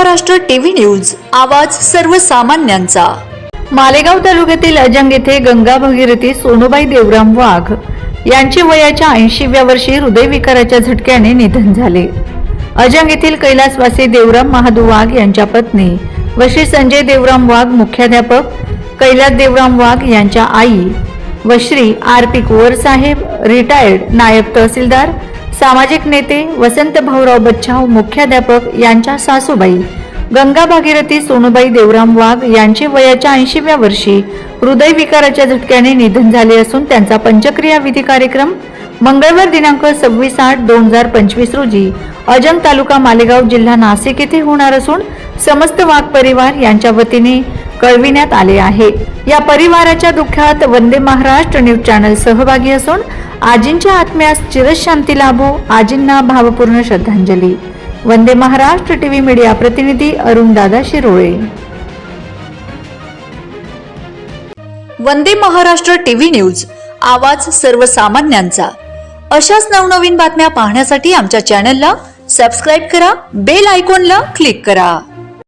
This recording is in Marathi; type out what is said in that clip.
महाराष्ट्र टीव्ही न्यूज आवाज सर्वसामान्यांचा. मालेगाव तालुक्यातील अजंग येथे गंगा भगीरथी सोनूबाई देवराम वाघ यांचे वयाच्या ऐंशीव्या वर्षी हृदयविकाराच्या झटक्याने निधन झाले. अजंग येथील कैलासवासी देवराम महादू वाघ यांच्या पत्नी व श्री संजय देवराम वाघ मुख्याध्यापक कैलास देवराम वाघ यांच्या आई व श्री आर पी कुवर साहेब रिटायर्ड नायब तहसीलदार सामाजिक नेते वसंत भाऊराव बच्छाव मुख्याध्यापक यांच्या सासूबाई गंगा भागीरथी सोनूबाई देवराम वाघ यांचे वयाच्या ऐंशीव्या वर्षी हृदयविकाराच्या झटक्याने निधन झाले असून त्यांचा पंचक्रिया विधी कार्यक्रम मंगळवार दिनांक सव्वीस आठ दोन हजार पंचवीस रोजी अजंग तालुका मालेगाव जिल्हा नाशिक येथे होणार असून समस्त वाघ परिवार यांच्या वतीने कळविण्यात आले आहे. या परिवाराच्या दुःखात वंदे महाराष्ट्र न्यूज चॅनल सहभागी असून आजींच्या आत्म्यास चिरशांती लाभो आजींना भावपूर्ण श्रद्धांजली. वंदे महाराष्ट्र टीव्ही मीडिया प्रतिनिधी अरुण दादा शिरोळे. वंदे महाराष्ट्र टीव्ही न्यूज आवाज सर्वसामान्यांचा. अशाच नवनवीन बातम्या पाहण्यासाठी आमच्या चॅनलला सबस्क्राईब करा बेल आयकॉनला क्लिक करा.